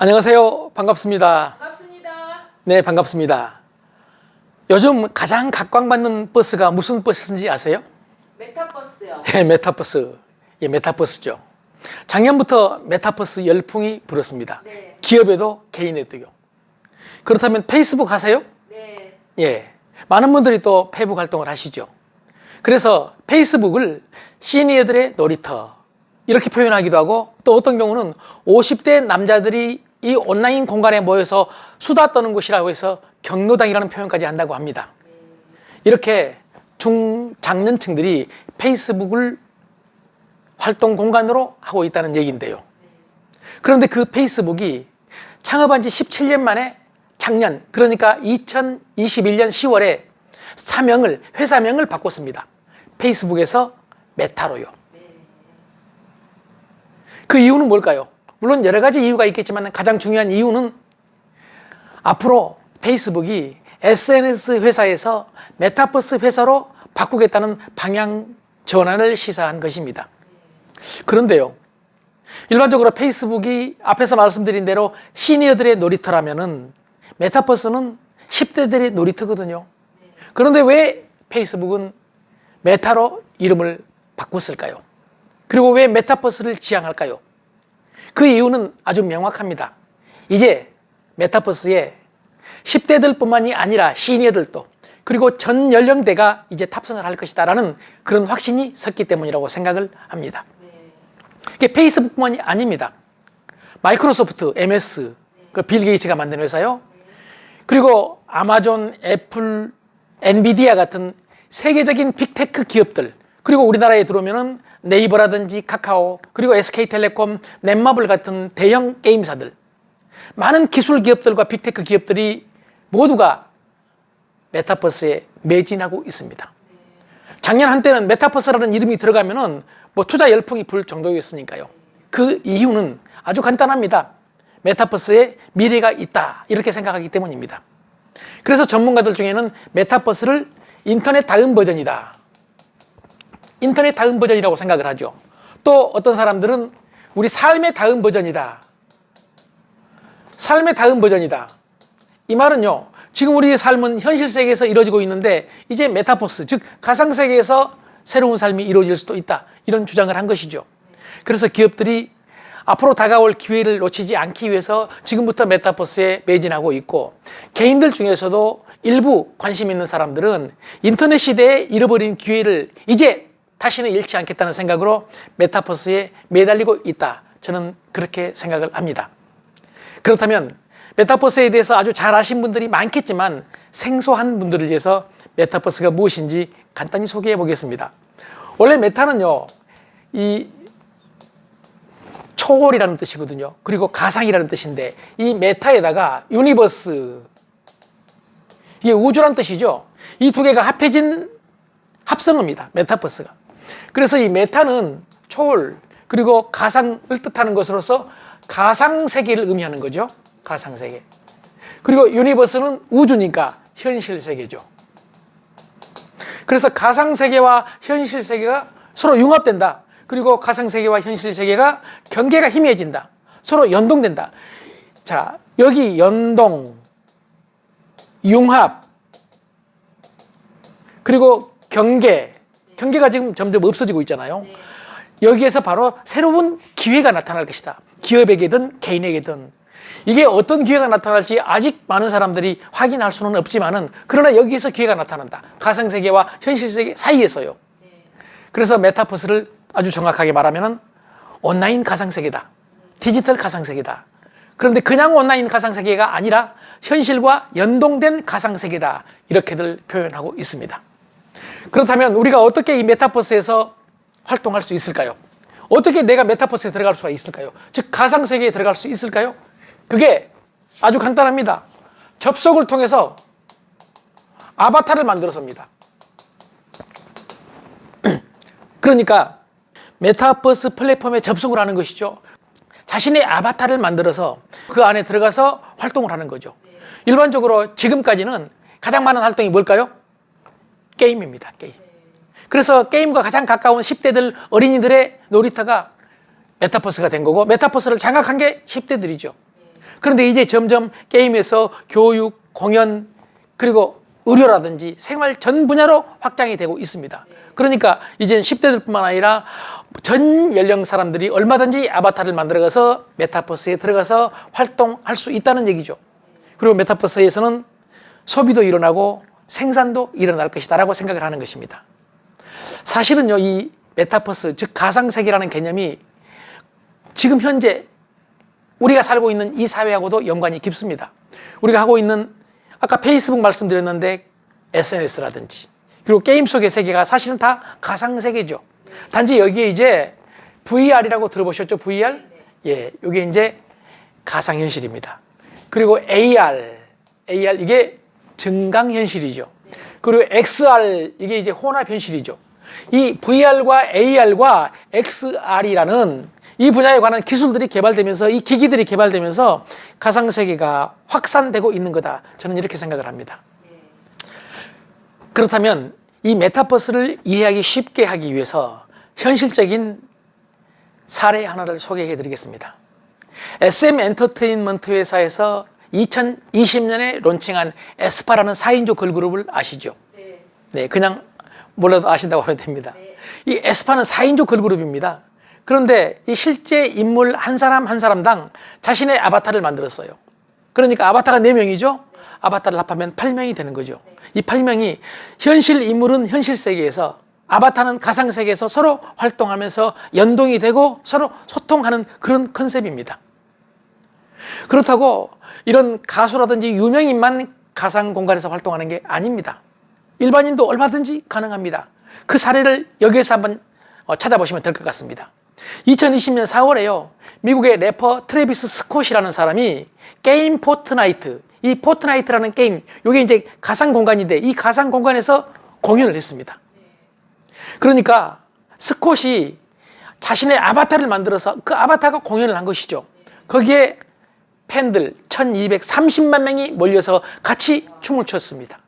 안녕하세요. 반갑습니다. 반갑습니다. 네, 반갑습니다. 요즘 가장 각광받는 버스가 무슨 버스인지 아세요? 메타버스요. 예, 메타버스. 예, 메타버스죠. 작년부터 메타버스 열풍이 불었습니다. 네. 기업에도 개인에도요. 그렇다면 페이스북 하세요? 네. 예. 많은 분들이 또 페이북 활동을 하시죠. 그래서 페이스북을 시니어들의 놀이터 이렇게 표현하기도 하고 또 어떤 경우는 50대 남자들이 이 온라인 공간에 모여서 수다 떠는 곳이라고 해서 경로당이라는 표현까지 한다고 합니다. 이렇게 중 장년층들이 페이스북을 활동 공간으로 하고 있다는 얘기인데요. 그런데 그 페이스북이 창업한 지 17년 만에 작년, 그러니까 2021년 10월에 사명을, 회사명을 바꿨습니다. 페이스북에서 메타로요. 그 이유는 뭘까요? 물론 여러 가지 이유가 있겠지만 가장 중요한 이유는 앞으로 페이스북이 SNS 회사에서 메타버스 회사로 바꾸겠다는 방향 전환을 시사한 것입니다. 그런데요. 일반적으로 페이스북이 앞에서 말씀드린 대로 시니어들의 놀이터라면은 메타버스는 10대들의 놀이터거든요. 그런데 왜 페이스북은 메타로 이름을 바꿨을까요? 그리고 왜 메타버스를 지향할까요? 그 이유는 아주 명확합니다. 이제 메타버스에 10대들 뿐만이 아니라 시니어들도 그리고 전 연령대가 이제 탑승을 할 것이다라는 그런 확신이 섰기 때문이라고 생각을 합니다. 이게 페이스북뿐만이 아닙니다. 마이크로소프트, MS, 그 빌 게이츠가 만든 회사요. 그리고 아마존, 애플, 엔비디아 같은 세계적인 빅테크 기업들, 그리고 우리나라에 들어오면은 네이버라든지 카카오, 그리고 SK텔레콤, 넷마블 같은 대형 게임사들, 많은 기술 기업들과 빅테크 기업들이 모두가 메타버스에 매진하고 있습니다. 작년 한때는 메타버스라는 이름이 들어가면은 뭐 투자 열풍이 불 정도였으니까요. 그 이유는 아주 간단합니다. 메타버스에 미래가 있다. 이렇게 생각하기 때문입니다. 그래서 전문가들 중에는 메타버스를 인터넷 다음 버전이다. 인터넷 다음 버전이라고 생각을 하죠. 또 어떤 사람들은 우리 삶의 다음 버전이다. 삶의 다음 버전이다. 이 말은요, 지금 우리의 삶은 현실 세계에서 이루어지고 있는데 이제 메타버스, 즉 가상 세계에서 새로운 삶이 이루어질 수도 있다. 이런 주장을 한 것이죠. 그래서 기업들이 앞으로 다가올 기회를 놓치지 않기 위해서 지금부터 메타버스에 매진하고 있고 개인들 중에서도 일부 관심 있는 사람들은 인터넷 시대에 잃어버린 기회를 이제 다시는 잃지 않겠다는 생각으로 메타버스에 매달리고 있다. 저는 그렇게 생각을 합니다. 그렇다면 메타버스에 대해서 아주 잘 아신 분들이 많겠지만 생소한 분들을 위해서 메타버스가 무엇인지 간단히 소개해 보겠습니다. 원래 메타는요, 이 초월이라는 뜻이거든요. 그리고 가상이라는 뜻인데 이 메타에다가 유니버스 이게 우주란 뜻이죠. 이 두 개가 합해진 합성어입니다. 메타버스가. 그래서 이 메타는 초월 그리고 가상을 뜻하는 것으로서 가상 세계를 의미하는 거죠. 가상 세계. 그리고 유니버스는 우주니까 현실 세계죠. 그래서 가상 세계와 현실 세계가 서로 융합된다. 그리고 가상 세계와 현실 세계가 경계가 희미해진다. 서로 연동된다. 자, 여기 연동, 융합, 그리고 경계. 경계가 지금 점점 없어지고 있잖아요. 여기에서 바로 새로운 기회가 나타날 것이다. 기업에게든 개인에게든. 이게 어떤 기회가 나타날지 아직 많은 사람들이 확인할 수는 없지만은 그러나 여기에서 기회가 나타난다. 가상 세계와 현실 세계 사이에서요. 그래서 메타버스를 아주 정확하게 말하면은 온라인 가상 세계다. 디지털 가상 세계다. 그런데 그냥 온라인 가상 세계가 아니라 현실과 연동된 가상 세계다. 이렇게들 표현하고 있습니다. 그렇다면 우리가 어떻게 이 메타버스에서 활동할 수 있을까요? 어떻게 내가 메타버스에 들어갈 수가 있을까요? 즉 가상 세계에 들어갈 수 있을까요? 그게 아주 간단합니다. 접속을 통해서 아바타를 만들어서입니다. 그러니까 메타버스 플랫폼에 접속을 하는 것이죠. 자신의 아바타를 만들어서 그 안에 들어가서 활동을 하는 거죠. 일반적으로 지금까지는 가장 많은 활동이 뭘까요? 게임입니다. 게임. 그래서 게임과 가장 가까운 10대들 어린이들의 놀이터가 메타버스가 된 거고 메타버스를 장악한 게 10대들이죠. 그런데 이제 점점 게임에서 교육, 공연, 그리고 의료라든지 생활 전 분야로 확장이 되고 있습니다. 그러니까 이제는 10대들뿐만 아니라 전 연령 사람들이 얼마든지 아바타를 만들어가서 메타버스에 들어가서 활동할 수 있다는 얘기죠. 그리고 메타버스에서는 소비도 일어나고 생산도 일어날 것이다라고 생각을 하는 것입니다. 사실은요, 이 메타버스, 즉 가상세계라는 개념이 지금 현재 우리가 살고 있는 이 사회하고도 연관이 깊습니다. 우리가 하고 있는 아까 페이스북 말씀드렸는데 SNS라든지 그리고 게임 속의 세계가 사실은 다 가상세계죠. 단지 여기에 이제 VR이라고 들어보셨죠? VR? 예, 이게 이제 가상현실입니다. 그리고 AR, AR 이게 증강 현실이죠. 그리고 XR 이게 이제 혼합 현실이죠. 이 VR과 AR과 XR이라는 이 분야에 관한 기술들이 개발되면서 이 기기들이 개발되면서 가상 세계가 확산되고 있는 거다. 저는 이렇게 생각을 합니다. 그렇다면 이 메타버스를 이해하기 쉽게 하기 위해서 현실적인 사례 하나를 소개해 드리겠습니다. SM 엔터테인먼트 회사에서 2020년에 론칭한 에스파라는 4인조 걸그룹을 아시죠? 네. 네, 그냥 몰라도 아신다고 하면 됩니다. 네. 이 에스파는 4인조 걸그룹입니다. 그런데 이 실제 인물 한 사람 한 사람당 자신의 아바타를 만들었어요. 그러니까 아바타가 4명이죠? 아바타를 합하면 8명이 되는 거죠. 이 8명이 현실 인물은 현실 세계에서 아바타는 가상 세계에서 서로 활동하면서 연동이 되고 서로 소통하는 그런 컨셉입니다. 그렇다고 이런 가수라든지 유명인만 가상 공간에서 활동하는 게 아닙니다. 일반인도 얼마든지 가능합니다. 그 사례를 여기에서 한번 어, 찾아보시면 될 것 같습니다. 2020년 4월에요. 미국의 래퍼 트래비스 스콧이라는 사람이 게임 포트나이트, 이 포트나이트라는 게임, 이게 이제 가상 공간인데 이 가상 공간에서 공연을 했습니다. 그러니까 스콧이 자신의 아바타를 만들어서 그 아바타가 공연을 한 것이죠. 거기에 팬들 1230만 명이 몰려서 같이 춤을 췄습니다.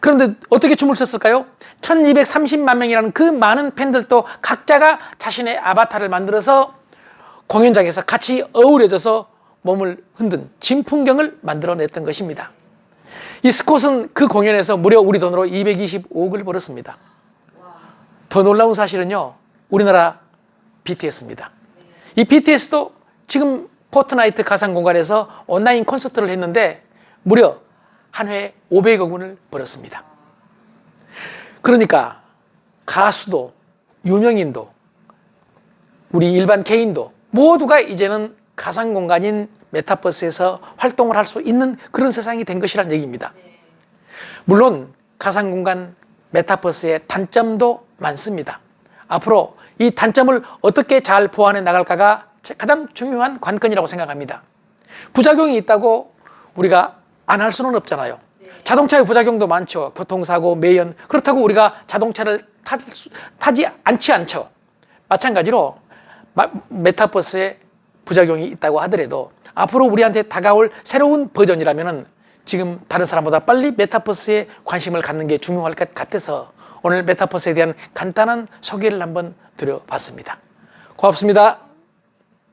그런데 어떻게 춤을 췄을까요? 1230만 명이라는 그 많은 팬들도 각자가 자신의 아바타를 만들어서 공연장에서 같이 어우러져서 몸을 흔든 진풍경을 만들어냈던 것입니다. 이 스콧은 그 공연에서 무려 우리 돈으로 225억을 벌었습니다. 더 놀라운 사실은요, 우리나라 BTS입니다. 이 BTS도 지금 포트나이트 가상 공간에서 온라인 콘서트를 했는데 무려 한 회에 500억 원을 벌었습니다. 그러니까 가수도 유명인도 우리 일반 개인도 모두가 이제는 가상 공간인 메타버스에서 활동을 할 수 있는 그런 세상이 된 것이란 얘기입니다. 물론 가상 공간 메타버스의 단점도 많습니다. 앞으로 이 단점을 어떻게 잘 보완해 나갈까가 가장 중요한 관건이라고 생각합니다. 부작용이 있다고 우리가 안 할 수는 없잖아요. 자동차의 부작용도 많죠. 교통사고, 매연. 그렇다고 우리가 자동차를 타, 타지 않지 않죠. 마찬가지로 마- 메타버스에 부작용이 있다고 하더라도 앞으로 우리한테 다가올 새로운 버전이라면은 지금 다른 사람보다 빨리 메타버스에 관심을 갖는 게 중요할 것 같아서 오늘 메타버스에 대한 간단한 소개를 한번 드려봤습니다. 고맙습니다.